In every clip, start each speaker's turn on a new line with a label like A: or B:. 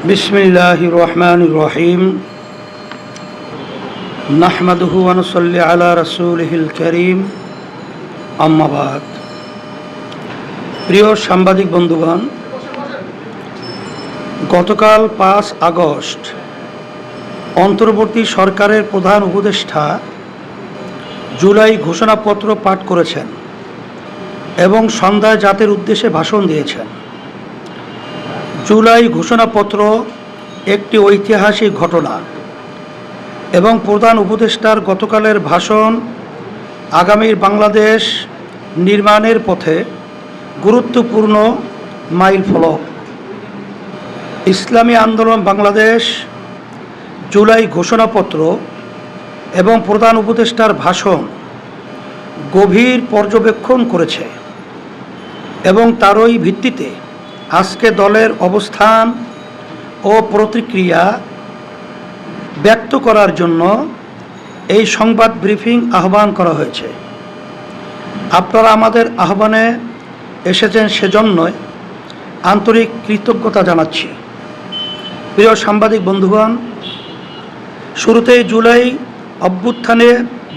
A: بسم الله الرحمن الرحيم نحمده ونصلي على رسوله الكريم أما بعد প্রিয় সাংবাদিক বন্ধুগণ গতকাল পাঁচ আগস্ট অন্তর্বর্তী সরকারের প্রধান উপদেষ্টা জুলাই ঘোষণাপত্র পাঠ করেছেন এবং সন্ধ্যায় জাতির উদ্দেশ্যে ভাষণ দিয়েছেন জুলাই ঘোষণাপত্র একটি ঐতিহাসিক ঘটনা এবং প্রধান উপদেষ্টার গতকালের ভাষণ আগামীর বাংলাদেশ নির্মাণের পথে গুরুত্বপূর্ণ মাইল ফলক। ইসলামী আন্দোলন বাংলাদেশ জুলাই ঘোষণাপত্র এবং প্রধান উপদেষ্টার ভাষণ গভীর পর্যবেক্ষণ করেছে এবং তারই ভিত্তিতে আজকে দলের অবস্থান ও প্রতিক্রিয়া ব্যক্ত করার জন্য এই সংবাদ ব্রিফিং আহ্বান করা হয়েছে। আপনারা আমাদের আহ্বানে এসেছেন সেজন্যই আন্তরিক কৃতজ্ঞতা জানাচ্ছি। প্রিয় সাংবাদিক বন্ধুগণ, শুরুতেই জুলাই অভ্যুত্থানে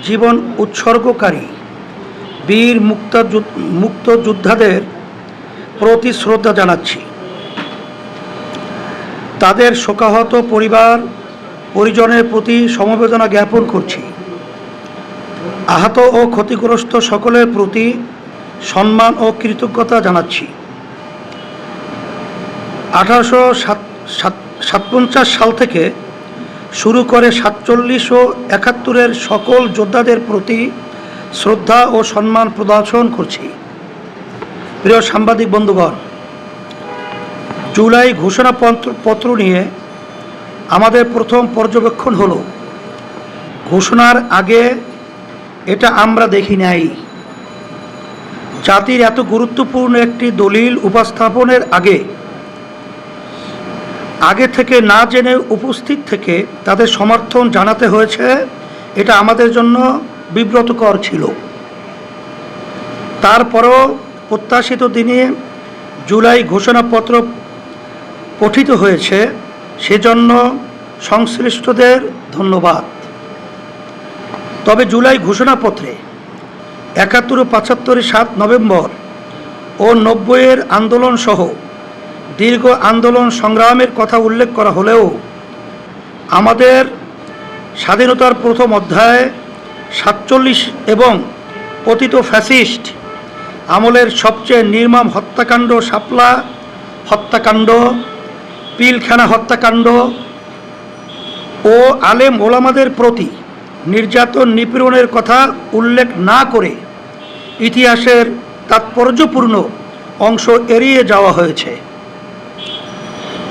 A: জীবন উৎসর্গকারী বীর মুক্ত মুক্ত যোদ্ধাদের প্রতি শ্রদ্ধা জানাচ্ছি। তাদের শোকাহত পরিবার, পরিজনের প্রতি সমবেদনা জ্ঞাপন করছি। আহত ও ক্ষতিগ্রস্ত সকলের প্রতি সম্মান ও কৃতজ্ঞতা জানাচ্ছি। আঠারোশো সাতপঞ্চাশ সাল থেকে শুরু করে সাতচল্লিশ ও একাত্তরের সকল যোদ্ধাদের প্রতি শ্রদ্ধা ও সম্মান প্রদর্শন করছি। প্রিয় সাংবাদিক বন্ধুগণ, জুলাই ঘোষণাপত্র পত্র নিয়ে আমাদের প্রথম পর্যবেক্ষণ হলো। ঘোষণার আগে এটা আমরা দেখি নাই। জাতির এত গুরুত্বপূর্ণ একটি দলিল উপস্থাপনের আগে আগে থেকে না জেনে উপস্থিত থেকে তাদের সমর্থন জানাতে হয়েছে, এটা আমাদের জন্য বিব্রতকর ছিল। তারপরও প্রত্যাশিত দিনে জুলাই ঘোষণাপত্র পঠিত হয়েছে, সেজন্য সংশ্লিষ্টদের ধন্যবাদ। তবে জুলাই ঘোষণাপত্রে একাত্তর, পঁচাত্তরে, সাত নভেম্বর ও নব্বইয়ের আন্দোলন সহ দীর্ঘ আন্দোলন সংগ্রামের কথা উল্লেখ করা হলেও আমাদের স্বাধীনতার প্রথম অধ্যায়ে সাতচল্লিশ এবং পতিত ফ্যাসিস্ট আমলের সবচেয়ে নির্মম হত্যাকাণ্ড শাপলা হত্যাকাণ্ড, পিলখানা হত্যাকাণ্ড ও আলেম ওলামাদের প্রতি নির্যাতন নিপীড়নের কথা উল্লেখ না করে ইতিহাসের তাৎপর্যপূর্ণ অংশ এড়িয়ে যাওয়া হয়েছে।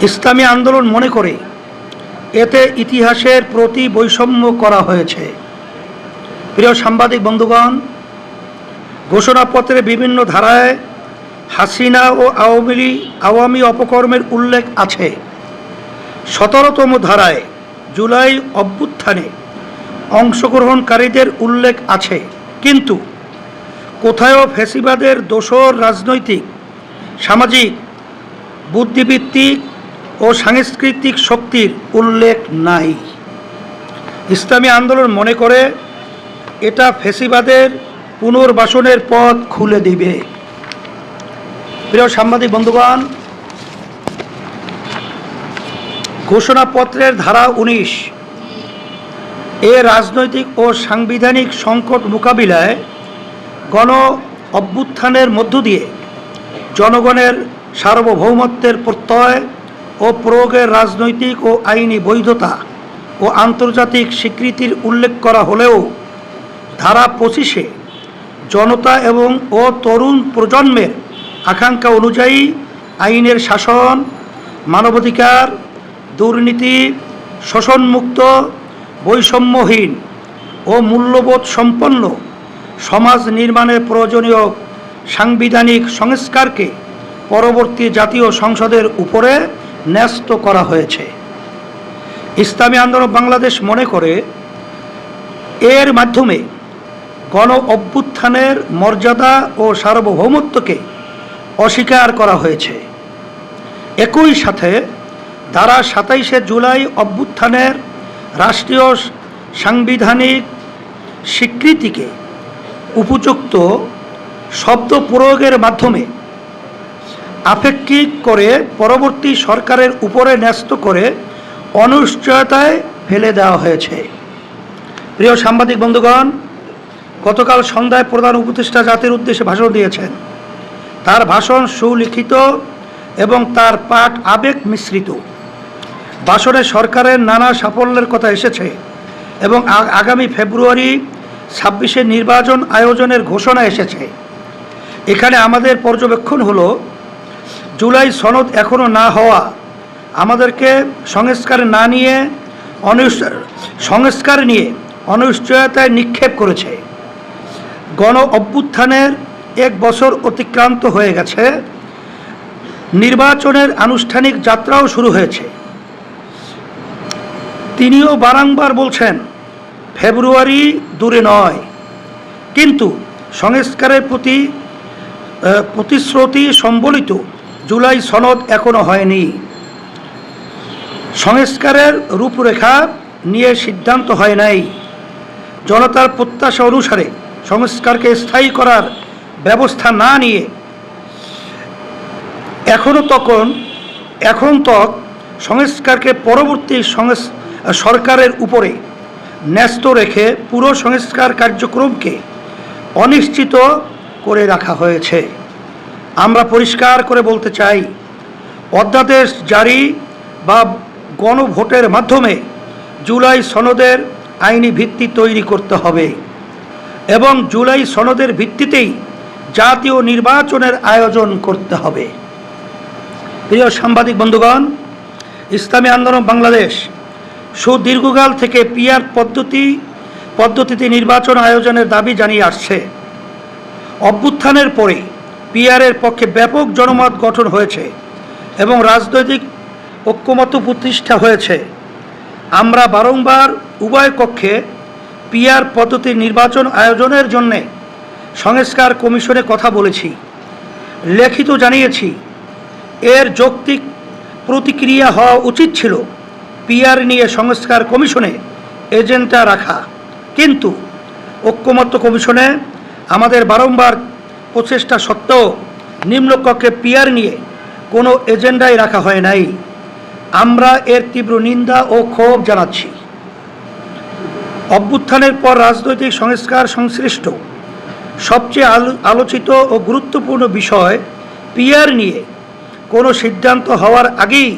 A: ইসলামী আন্দোলন মনে করে এতে ইতিহাসের প্রতি বৈষম্য করা হয়েছে। প্রিয় সাংবাদিক বন্ধুগণ ঘোষণাপত্রে বিভিন্ন ধারায় হাসিনা ও আওয়ামী আওয়ামী অপকর্মের উল্লেখ আছে। সতেরোতম ধারায় জুলাই অভ্যুত্থানে অংশগ্রহণকারীদের উল্লেখ আছে। কিন্তু কোথায়ও ফেসিবাদের দোসর রাজনৈতিক, সামাজিক বুদ্ধিভিত্তিক ও সাংস্কৃতিক শক্তির উল্লেখ নাই। ইসলামী আন্দোলন মনে করে এটা ফেসিবাদের পুনর্বাসনের পথ খুলে দিবে। প্রিয় সাংবাদিক বন্ধুগণ, ঘোষণাপত্রের ধারা উনিশ, এ রাজনৈতিক ও সাংবিধানিক সংকট মোকাবিলায় গণ অভ্যুত্থানের মধ্য দিয়ে জনগণের সার্বভৌমত্বের প্রত্যয় ও প্রয়োগের রাজনৈতিক ও আইনি বৈধতা ও আন্তর্জাতিক স্বীকৃতির উল্লেখ করা হলেও ধারা পঁচিশে জনতা এবং ও তরুণ প্রজন্মের আকাঙ্ক্ষা অনুযায়ী আইনের শাসন, মানবাধিকার, দুর্নীতি, শোষণমুক্ত, বৈষম্যহীন ও মূল্যবোধ সম্পন্ন সমাজ নির্মাণের প্রয়োজনীয় সাংবিধানিক সংস্কারকে পরবর্তী জাতীয় সংসদের উপরে ন্যস্ত করা হয়েছে। ইসলামী আন্দোলন বাংলাদেশ মনে করে, এর মাধ্যমে গণ অভ্যুত্থানের মর্যাদা ও সার্বভৌমত্বকে অস্বীকার করা হয়েছে। একই সাথে তারা সাতাইশে জুলাই অভ্যুত্থানের রাষ্ট্রীয় সাংবিধানিক স্বীকৃতিকে উপযুক্ত শব্দ প্রয়োগের মাধ্যমে আপেক্ষিক করে পরবর্তী সরকারের উপরে ন্যস্ত করে অনিশ্চয়তায় ফেলে দেওয়া হয়েছে। প্রিয় সাংবাদিক বন্ধুগণ গতকাল সন্ধ্যায় প্রধান উপদেষ্টা জাতির উদ্দেশ্যে ভাষণ দিয়েছেন। তার ভাষণ সুলিখিত এবং তার পাঠ আবেগ মিশ্রিত। ভাষণে সরকারের নানা সাফল্যের কথা এসেছে এবং আগামী ফেব্রুয়ারি ছাব্বিশে নির্বাচন আয়োজনের ঘোষণা এসেছে। এখানে আমাদের পর্যবেক্ষণ হলো, জুলাই সনদ এখনও না হওয়া, আমাদেরকে সংস্কার না নিয়ে সংস্কার নিয়ে অনিশ্চয়তায় নিক্ষেপ করেছে। গণ অভ্যুত্থানের এক বছর অতিক্রান্ত হয়ে গেছে। নির্বাচনের আনুষ্ঠানিক যাত্রাও শুরু হয়েছে। তিনিও বারংবার বলছেন, ফেব্রুয়ারি দূরে নয়। কিন্তু সংস্কারের প্রতি প্রতিশ্রুতি সম্বলিত জুলাই সনদ এখনও হয়নি। সংস্কারের রূপরেখা নিয়ে সিদ্ধান্ত হয় নাই। জনতার প্রত্যাশা অনুসারে সংস্কারকে স্থায়ী করার ব্যবস্থা না নিয়ে এখনও তখন, এখন তক সংস্কারকে পরবর্তী সরকারের উপরে ন্যস্ত রেখে পুরো সংস্কার কার্যক্রমকে অনিশ্চিত করে রাখা হয়েছে। আমরা পরিষ্কার করে বলতে চাই, অধ্যাদেশ জারি বা গণভোটের মাধ্যমে জুলাই সনদের আইনি ভিত্তি তৈরি করতে হবে। এবং জুলাই সনদের ভিত্তিতেই জাতীয় নির্বাচনের আয়োজন করতে হবে। প্রিয় সাংবাদিক বন্ধুগণ, ইসলামী আন্দোলন বাংলাদেশ সুদীর্ঘকাল থেকে পিআর পদ্ধতি, পদ্ধতিতে নির্বাচন আয়োজনের দাবি জানিয়ে আসছে। অভ্যুত্থানের পরে পিয়ারের পক্ষে ব্যাপক জনমত গঠন হয়েছে এবং রাজনৈতিক ঐক্যমত প্রতিষ্ঠা হয়েছে। আমরা বারংবার উভয় কক্ষে পিআর পদ্ধতির নির্বাচন আয়োজনের জন্যে সংস্কার কমিশনে কথা বলেছি। লিখিত জানিয়েছি, এর যৌক্তিক প্রতিক্রিয়া হওয়া উচিত ছিল পিআর নিয়ে সংস্কার কমিশনে এজেন্ডা রাখা। কিন্তু ঐক্যমত্য কমিশনে আমাদের বারংবার প্রচেষ্টা সত্ত্বেও নিম্নকক্ষে পিআর নিয়ে কোনো এজেন্ডাই রাখা হয় নাই। আমরা এর তীব্র নিন্দা ও ক্ষোভ জানাচ্ছি। অভ্যুত্থানের পর রাজনৈতিক সংস্কার সংশ্লিষ্ট। সবচেয়ে আলো- আলোচিত ও গুরুত্বপূর্ণ বিষয় পিআর নিয়ে। কোনো সিদ্ধান্ত হওয়ার আগেই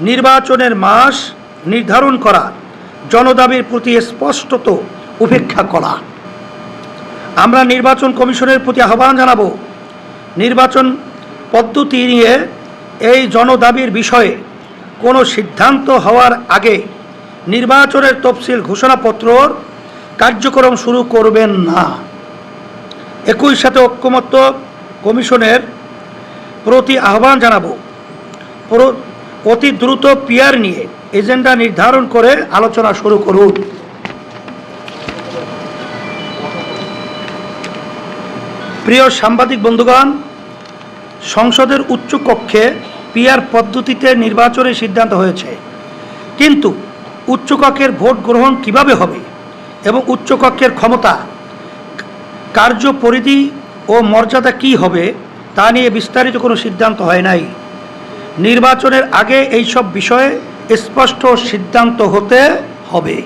A: নির্বাচনের মাস নির্ধারণ করা, জনদাবির প্রতি স্পষ্টত উপেক্ষা করা। আমরা নির্বাচন কমিশনের প্রতি আহ্বান জানাব, নির্বাচন পদ্ধতি নিয়ে এই জনদাবির বিষয়ে কোনো সিদ্ধান্ত হওয়ার আগে নির্বাচনের তফসিল ঘোষণাপত্রর কার্যক্রম শুরু করবেন না। একই সাথে ঐক্যমত্য কমিশনের প্রতি আহ্বান জানাব। অতি দ্রুত পিয়ার নিয়ে এজেন্ডা নির্ধারণ করে আলোচনা শুরু করুন। প্রিয় সাংবাদিক বন্ধুগণ, সংসদের উচ্চ কক্ষে পিয়ার পদ্ধতিতে নির্বাচনের সিদ্ধান্ত হয়েছে। কিন্তু উচ্চকক্ষের ভোট গ্রহণ কীভাবে হবে এবং উচ্চকক্ষের ক্ষমতা কার্য পরিধি ও মর্যাদা কি হবে তা নিয়ে বিস্তারিত কোনো সিদ্ধান্ত হয় নাই। নির্বাচনের আগে এইসব বিষয়ে স্পষ্ট সিদ্ধান্ত হতে হবে।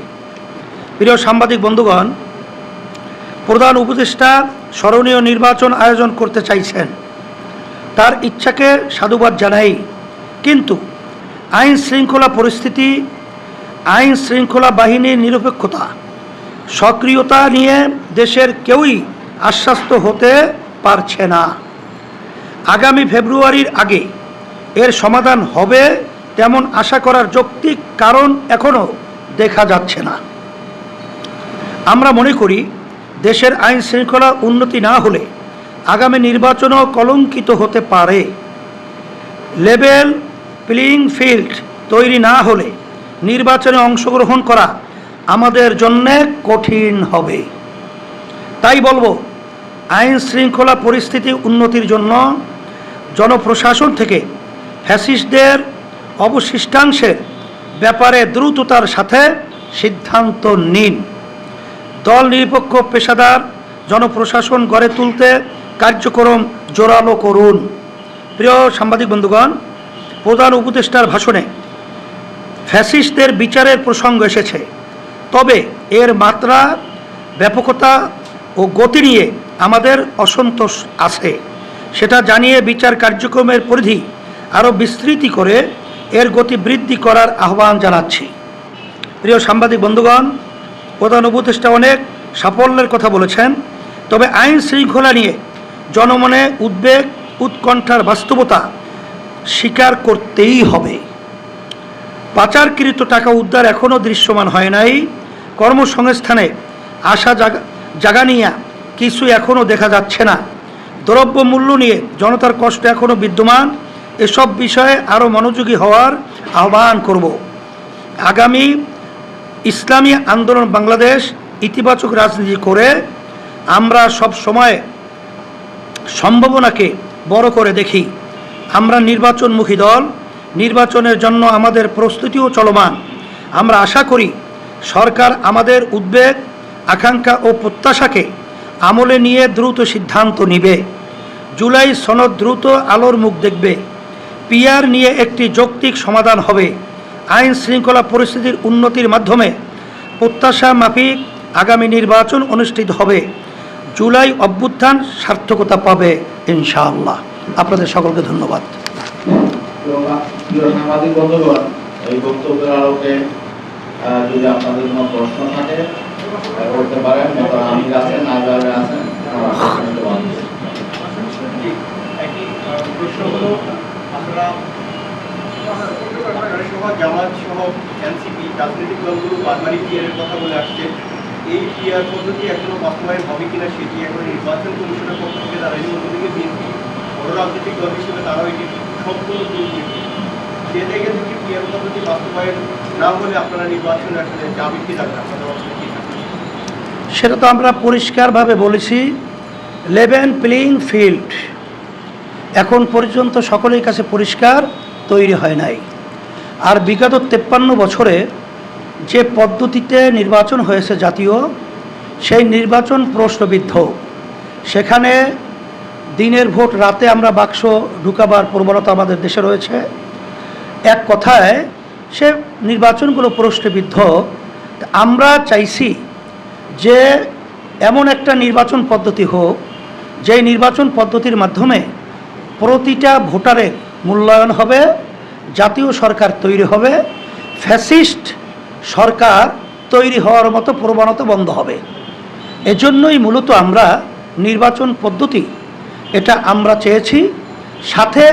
A: প্রিয় সাংবাদিক বন্ধুগণ, প্রধান উপদেষ্টা স্মরণীয় নির্বাচন আয়োজন করতে চাইছেন। তার ইচ্ছাকে সাধুবাদ জানাই। কিন্তু আইন শৃঙ্খলা পরিস্থিতি আইন শৃঙ্খলা বাহিনীর নিরপেক্ষতা, সক্রিয়তা নিয়ে দেশের কেউই আশ্বস্ত হতে পারছে না। আগামী ফেব্রুয়ারির আগে এর সমাধান হবে তেমন আশা করার যৌক্তিক কারণ এখনও দেখা যাচ্ছে না। আমরা মনে করি, দেশের আইন শৃঙ্খলা উন্নতি না হলে আগামী নির্বাচনও কলঙ্কিত হতে পারে। লেবেল প্লেয়িং ফিল্ড তৈরি না হলে নির্বাচনে অংশগ্রহণ করা আমাদের জন্যে কঠিন হবে। তাই বলব, আইন শৃঙ্খলা পরিস্থিতি উন্নতির জন্য জনপ্রশাসন থেকে ফ্যাসিস্টদের অবশিষ্টাংশের ব্যাপারে দ্রুততার সাথে সিদ্ধান্ত নিন। দল নিরপেক্ষ পেশাদার জনপ্রশাসন গড়ে তুলতে কার্যক্রম জোরালো করুন। প্রিয় সাংবাদিক বন্ধুগণ, প্রধান উপদেষ্টার ভাষণে ফ্যাসিস্টদের বিচারের প্রসঙ্গ এসেছে। তবে এর মাত্রা, ব্যাপকতা ও গতি নিয়ে আমাদের অসন্তোষ আছে। সেটা জানিয়ে বিচার কার্যক্রমের পরিধি আরও বিস্তৃতি করে এর গতি বৃদ্ধি করার আহ্বান জানাচ্ছি। প্রিয় সাংবাদিক বন্ধুগণ, প্রধান উপদেষ্টা অনেক সাফল্যের কথা বলেছেন, তবে আইন শৃঙ্খলা নিয়ে জনমনে উদ্বেগ, উৎকণ্ঠার বাস্তবতা স্বীকার করতেই হবে। পাচারকৃত টাকা উদ্ধার এখনও দৃশ্যমান হয় নাই। কর্মসংস্থানে আশা জাগা, জাগানিয়া কিছু এখনও দেখা যাচ্ছে না। দ্রব্য মূল্য নিয়ে জনতার কষ্ট এখনও বিদ্যমান। এসব বিষয়ে আরও মনোযোগী হওয়ার আহ্বান করব। আগামী ইসলামী আন্দোলন বাংলাদেশ ইতিবাচক রাজনীতি করে আমরা সব সময় সম্ভাবনাকে বড় করে দেখি। আমরা নির্বাচনমুখী দল নির্বাচনের জন্য আমাদের প্রস্তুতিও চলমান। আমরা আশা করি সরকার আমাদের উদ্বেগ, আকাঙ্ক্ষা ও প্রত্যাশাকে আমলে নিয়ে দ্রুত সিদ্ধান্ত নিবে। জুলাই সনদ দ্রুত আলোর মুখ দেখবে। পিয়ার নিয়ে একটি যৌক্তিক সমাধান হবে। আইন শৃঙ্খলা পরিস্থিতির উন্নতির মাধ্যমে প্রত্যাশা মাফিক আগামী নির্বাচন অনুষ্ঠিত হবে। জুলাই অভ্যুত্থান সার্থকতা পাবে, ইনশাআল্লাহ। আপনাদের সকলকে ধন্যবাদ।
B: সাংবাদিক বন্ধুগণ, এই বক্তব্যের আলোকে যদি আপনাদের কোনো প্রশ্ন থাকে করতে পারেন আমির আছেন নাইবার আছেন
C: বলে আসছে এই পিয়ার পদ্ধতি এখনও বাস্তবায়ন হবে কিনা সেটি এখন নির্বাচন কমিশনের পক্ষ থেকে তারা হিসেবে তারাও এটি দুর্নীতি সে বাস্তবায়ন না হলে আপনারা নির্বাচনে আসলে যাবে কি?
A: সেটা তো আমরা পরিষ্কারভাবে বলেছি। লেভেন প্লেইং ফিল্ড এখন পর্যন্ত সকলের কাছে পরিষ্কার তৈরি হয় নাই। আর বিগত তেপ্পান্ন বছরে যে পদ্ধতিতে নির্বাচন হয়েছে জাতীয়, সেই নির্বাচন প্রশ্নবিদ্ধ। সেখানে দিনের ভোট রাতে আমরা বাক্স ঢুকাবার প্রবণতা আমাদের দেশে রয়েছে। এক কথায়, সে নির্বাচনগুলো প্রশ্নবিদ্ধ। আমরা চাইছি যে এমন একটা নির্বাচন পদ্ধতি হোক যে নির্বাচন পদ্ধতির মাধ্যমে প্রতিটা ভোটারের মূল্যায়ন হবে, জাতীয় সরকার তৈরি হবে, ফ্যাসিস্ট সরকার তৈরি হওয়ার মতো প্রবণতা বন্ধ হবে। এজন্যই মূলত আমরা নির্বাচন পদ্ধতি এটা আমরা চেয়েছি। সাথে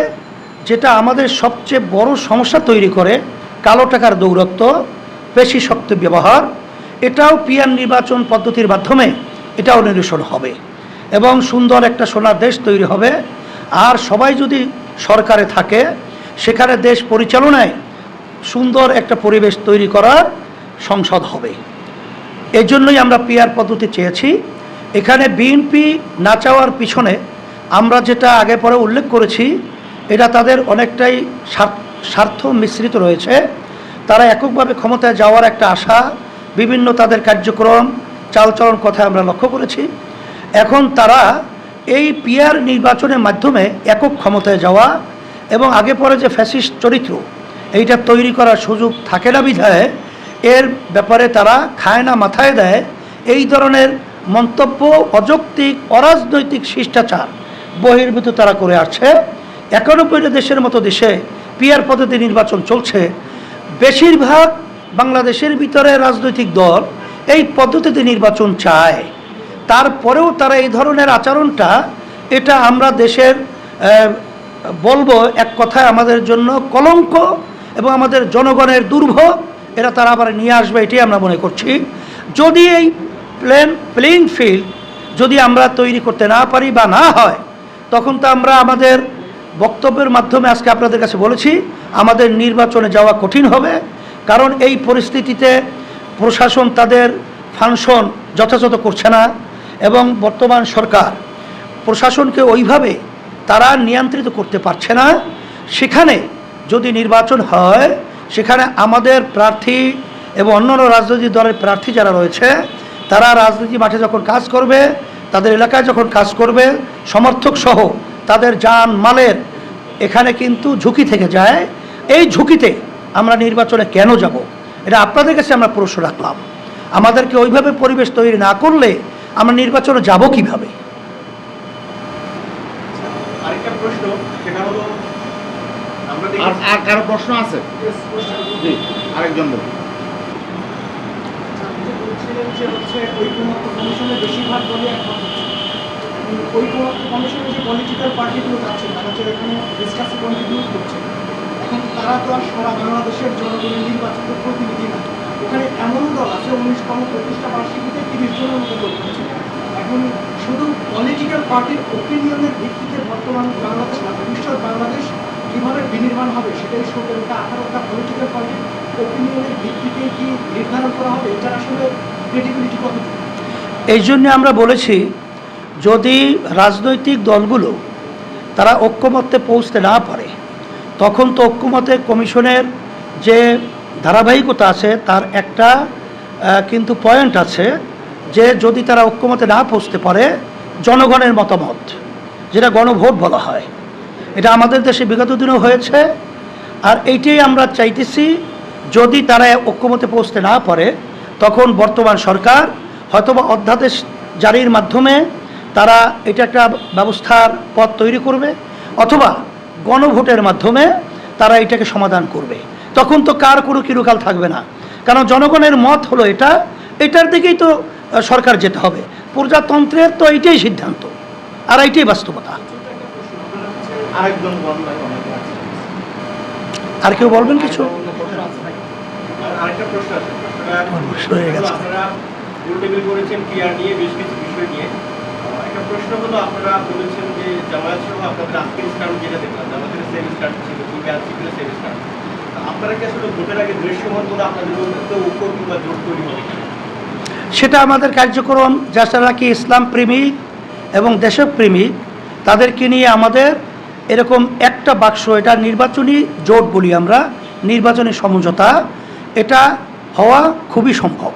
A: যেটা আমাদের সবচেয়ে বড় সমস্যা তৈরি করে, কালো টাকার দৌরত্ব, পেশি শক্ত ব্যবহার, এটাও পিয়ার নির্বাচন পদ্ধতির মাধ্যমে এটাও নিরসন হবে এবং সুন্দর একটা সোনার দেশ তৈরি হবে। আর সবাই যদি সরকারে থাকে, সেখানে দেশ পরিচালনায় সুন্দর একটা পরিবেশ তৈরি করার সংসদ হবে। এই জন্যই আমরা পিয়ার পদ্ধতি চেয়েছি। এখানে বিএনপি না চাওয়ার পিছনে আমরা যেটা আগে পরে উল্লেখ করেছি, এটা তাদের অনেকটাই স্বার্থ- মিশ্রিত রয়েছে। তারা এককভাবে ক্ষমতায় যাওয়ার একটা আশা, বিভিন্ন তাদের কার্যক্রম, চালচলন কথা আমরা লক্ষ্য করেছি। এখন তারা এই পিয়ার নির্বাচনের মাধ্যমে একক ক্ষমতায় যাওয়া এবং আগে পরে যে ফ্যাসিস্ট চরিত্র, এইটা তৈরি করার সুযোগ থাকে না বিধায়, এর ব্যাপারে তারা খায় না মাথায় দেয়। এই ধরনের মন্তব্য অযৌক্তিক, অরাজনৈতিক শিষ্টাচার বহির্ভূত তারা করে আসছে। একানব্বইটা দেশের মতো দেশে পিয়ার পদ্ধতি নির্বাচন চলছে। বেশিরভাগ বাংলাদেশের ভিতরে রাজনৈতিক দল এই পদ্ধতিতে নির্বাচন চায়। তারপরেও তারা এই ধরনের আচরণটা, এটা আমরা দেশের বলব এক কথায় আমাদের জন্য কলঙ্ক এবং আমাদের জনগণের দুর্ভোগ এরা তারা আবার নিয়ে আসবে, এটাই আমরা মনে করছি। যদি এই প্লেন প্লেইং ফিল্ড যদি আমরা তৈরি করতে না পারি বা না হয় তখন তো আমরা আমাদের বক্তব্যের মাধ্যমে আজকে আপনাদের কাছে বলেছি, আমাদের নির্বাচনে যাওয়া কঠিন হবে, কারণ এই পরিস্থিতিতে প্রশাসন তাদের ফাংশন যথাযথ করছে না এবং বর্তমান সরকার প্রশাসনকে ওইভাবে তারা নিয়ন্ত্রিত করতে পারছে না। সেখানে যদি নির্বাচন হয়, সেখানে আমাদের প্রার্থী এবং অন্যান্য রাজনৈতিক দলের প্রার্থী যারা রয়েছে, তারা রাজনীতি মাঠে যখন কাজ করবে তাদের এলাকায় যখন কাজ করবে সমর্থক সহ তাদের যান মালের এখানে কিন্তু ঝুঁকি থেকে যায়। এই ঝুঁকিতে আমরা নির্বাচনে কেন যাব? এটা আপনাদের কাছে আমরা প্রশ্ন রাখলাম। আমাদেরকে ওইভাবে পরিবেশ তৈরি না করলে আমরা নির্বাচনে যাব কীভাবে?
C: আরেকটা প্রশ্ন সেটা হলো
B: আর আর কারও প্রশ্ন আছে? আরেকজন বলুন।
D: যে হচ্ছে ঐক্যমত্য কমিশনের বেশিরভাগ দলই একমত হচ্ছে। ঐক্যমত্য কমিশনে যে পলিটিক্যাল পার্টিগুলো যাচ্ছে তারা যে এখানে ডিসকাসে কন্ট্রিবিউট করছে। এখন তারা তো আর সারা বাংলাদেশের জনগণের নির্বাচিত প্রতিনিধি না। ওখানে এমনও দল আছে উনিশতম প্রতিষ্ঠা বার্ষিকীতে তিরিশ জনের মতো লোক হচ্ছে এখন শুধু পলিটিক্যাল পার্টির ওপিনিয়নের ভিত্তিতে বর্তমান বাংলাদেশ ভবিষ্যৎ বাংলাদেশ কীভাবে বিনির্মাণ হবে, সেটাই সতেরোটা আঠারোটা পলিটিক্যাল পার্টির
A: এই জন্য আমরা বলেছি, যদি রাজনৈতিক দলগুলো তারা ঐক্যমত্যে পৌঁছতে না পারে, তখন তো ঐক্যমতে কমিশনের যে ধারাবাহিকতা আছে, তার একটা কিন্তু পয়েন্ট আছে যে যদি তারা ঐক্যমতে না পৌঁছতে পারে, জনগণের মতামত, যেটা গণভোট বলা হয়, এটা আমাদের দেশে বিগত দিনেও হয়েছে, আর এইটাই আমরা চাইতেছি যদি তারা ঐক্যমতে পৌঁছতে না পারে তখন বর্তমান সরকার হয়তোবা অধ্যাদেশ জারির মাধ্যমে তারা এটা একটা ব্যবস্থার পথ তৈরি করবে অথবা গণভোটের মাধ্যমে তারা এটাকে সমাধান করবে। তখন তো কার কোনো কিরুকাল থাকবে না। কারণ জনগণের মত হলো এটা এটার দিকেই তো সরকার যেতে হবে। প্রজাতন্ত্রের তো এইটাই সিদ্ধান্ত আর এইটাই বাস্তবতা। আর কেউ বলবেন কিছু
B: অন্য প্রশ্ন আছে ভাই?
C: আর আরেকটা প্রশ্ন
A: হয়ে গেছে।
C: আপনারা করেছেন পিআর নিয়ে বেশ কিছু বিষয় নিয়ে। একটা প্রশ্ন হলো আপনারা বলেছেন যে জামায়াত সহ আপনাদের আজকের স্টার্ট যেটা দেখলাম জামাতের সেম স্টার্ট ছিল কিংবা আজকের সেম স্টার্ট আপনারা কি আসলে ভোটের আগে দৃশ্যমান বলে আপনাদের মধ্যে ঐক্য কিংবা জোট তৈরি হবে
A: সেটা আমাদের কার্যক্রম যারা কি ইসলাম প্রেমিক এবং দেশপ্রেমিক তাদেরকে নিয়ে আমাদের এরকম একটা বাক্স এটা নির্বাচনী জোট বলি আমরা নির্বাচনী সমঝোতা এটা হওয়া খুবই সম্ভব।